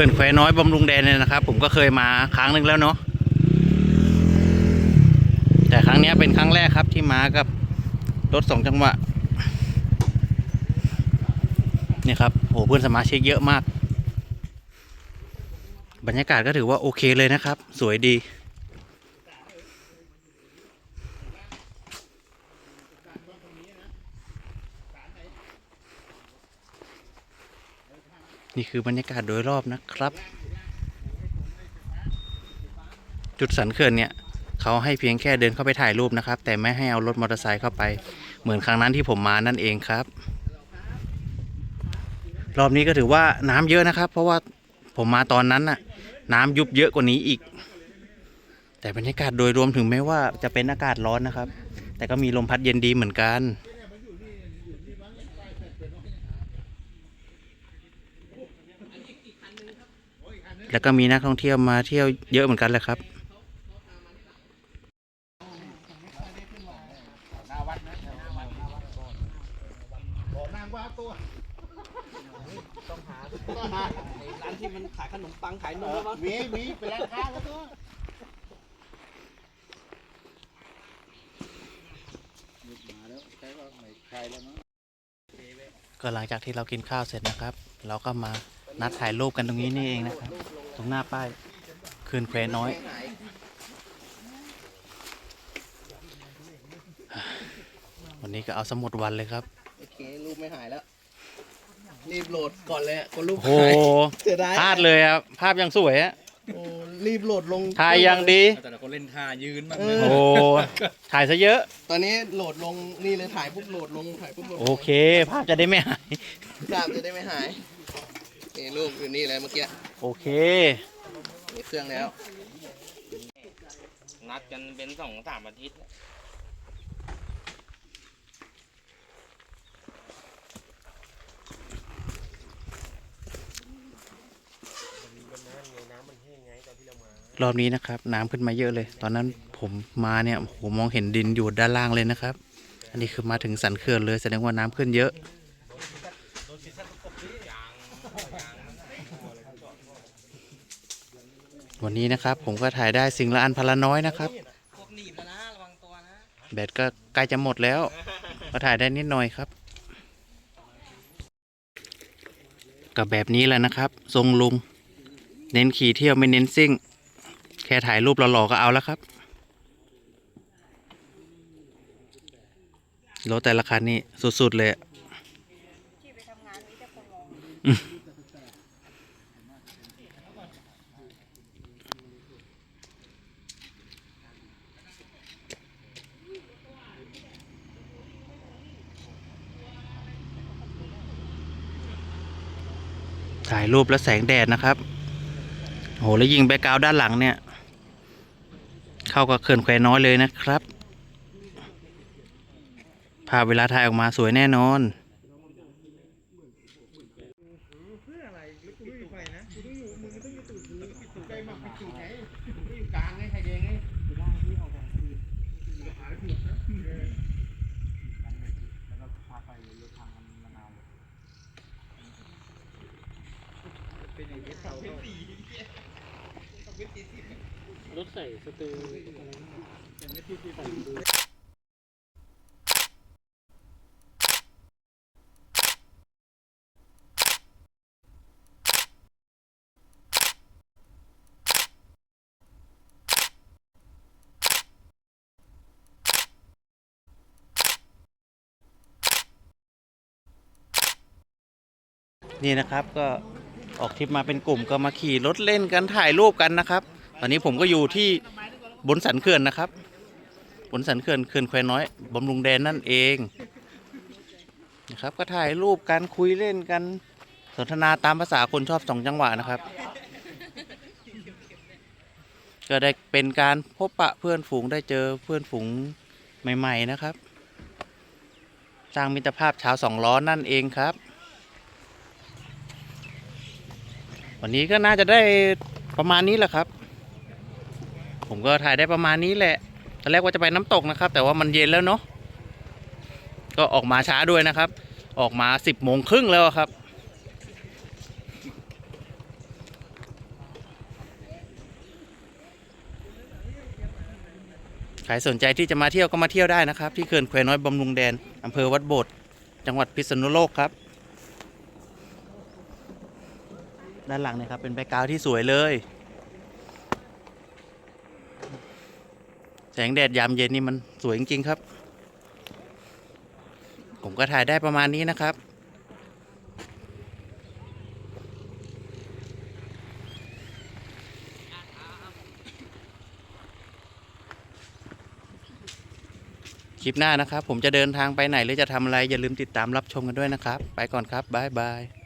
ขื่อนแควน้อยบำรุงแดนเนี่ยนะครับ ผมก็เคยมาครั้งหนึ่งแล้วเนาะแต่ครั้งนี้เป็นครั้งแรกครับที่มากับรถสองจังหวะเนี่ยครับโหเพื่อนสมาชิกเยอะมาก บรรยากาศก็ถือว่าโอเคเลยนะครับ สวยดี นี่คือบรรยากาศโดยรอบนะครับ จุดสันเขื่อนเนี่ยเขาให้เพียงแค่เดินเข้าไปถ่ายรูปนะครับ แต่ไม่ให้เอารถมอเตอร์ไซค์เข้าไป เหมือนครั้งนั้นที่ผมมานั่นเองครับ รอบนี้ก็ถือว่าน้ำเยอะนะครับ เพราะว่าผมมาตอนนั้นน่ะ น้ำยุบเยอะกว่านี้อีก แต่บรรยากาศโดยรวมถึงแม้ว่าจะเป็นอากาศร้อนนะครับ แต่ก็มีลมพัดเย็นดีเหมือนกัน แล้วก็มีนักท่องเที่ยวมาเที่ยวเยอะเหมือนกันแหละครับร้านที่มันขายขนมปังขายนมแล้วมั้งมีมีเป็นร้านค้าแล้วตัวก็หลังจากที่เรากินข้าวเสร็จนะครับ เราก็มา นัดถ่ายรูปกันตรงนี้นี่เองนะครับ ตรงหน้าป้ายคืนแควน้อย วันนี้ก็เอาสมุดวันเลยครับ โอเครูปไม่หายแล้ว รีบโหลดก่อนเลยอะคนรูปโอ้โหเสียดายพลาดเลยครับ ภาพยังสวยอะโอ้รีบโหลดลง ถ่ายยังดี แต่ละคนเล่นท่ายืนมากเอเลยอโอ้ ถ่ายซะเยอะ ตอนนี้โหลดลงนี่เลยถ่ายปุ๊บโหลดลงถ่ายปุ๊บโหลดลงโอเค ภาพจะได้ไม่หายภาพจะได้ไม่หาย นี่รูปอยู่นี่เลยเมื่อกี้โอเค มีเครื่องแล้ว นัดกันเป็นสองสามอาทิตย์ รอบนี้นะครับ น้ำขึ้นมาเยอะเลย ตอนนั้นผมมาเนี่ยผมมองเห็นดินอยู่ด้านล่างเลยนะครับ อันนี้คือมาถึงสันเขื่อนเลยแสดงว่าน้ำขึ้นเยอะ วันนี้นะครับผมก็ถ่ายได้สิ่งละอันพนละน้อยนะครับ พวกหนีบแล้วนะระวังตัวนะ แบตก็ใกล้จะหมดแล้ว ก็ถ่ายได้นิดหน่อยครับกับแบบนี้แหละนะครับ ทรงลุง เน้นขี่เที่ยวไม่เน้นซิ่ง แค่ถ่ายรูปหล่อๆก็เอาแล้วครับรถแต่ละคันนี่สุดๆเลยอะอืม ถ่ายรูปแล้วแสงแดดนะครับโหแล้วยิงแบกาวด์ด้านหลังเนี่ย เข้ากับเขื่อนแควน้อยเลยนะครับ ภาพเวลาถ่ายออกมาสวยแน่นอน รถใส่สตูนี่นะครับก็ ออกทริปมาเป็นกลุ่มก็มาขี่รถเล่นกันถ่ายรูปกันนะครับ ตอนนี้ผมก็อยู่ที่บนสันเขื่อนนะครับ บนสันเขื่อนเขื่อนแควน้อยบำรุงแดนนั่นเองนะครับ ก็ถ่ายรูปกันคุยเล่นกันสนทนาตามภาษาคนชอบสองจังหวะนะครับ ก็ได้เป็นการพบปะเพื่อนฝูงได้เจอเพื่อนฝูงใหม่ ๆ นะครับ สร้างมิตรภาพชาวสองล้อนั่นเองครับ วันนี้ก็น่าจะได้ประมาณนี้แหละครับ ผมก็ถ่ายได้ประมาณนี้แหละตอนแรกว่าจะไปน้ำตกนะครับ แต่ว่ามันเย็นแล้วเนาะก็ออกมาช้าด้วยนะครับ ออกมาสิบโมงครึ่งแล้วครับ ใครสนใจที่จะมาเที่ยวก็มาเที่ยวได้นะครับ ที่เขื่อนแควน้อยบำรุงแดนอำเภอวัดโบดจังหวัดพิษณุโลกครับ ด้านหลังเนะครับเป็นแบ็กกราวที่สวยเลย แสงแดดยามเย็นนี่มันสวยจริงๆครับ ผมก็ถ่ายได้ประมาณนี้นะครับ คลิปหน้านะครับ ผมจะเดินทางไปไหนหรือจะทำอะไรอย่าลืมติดตามรับชมกันด้วยนะครับ ไปก่อนครับบ๊ายบาย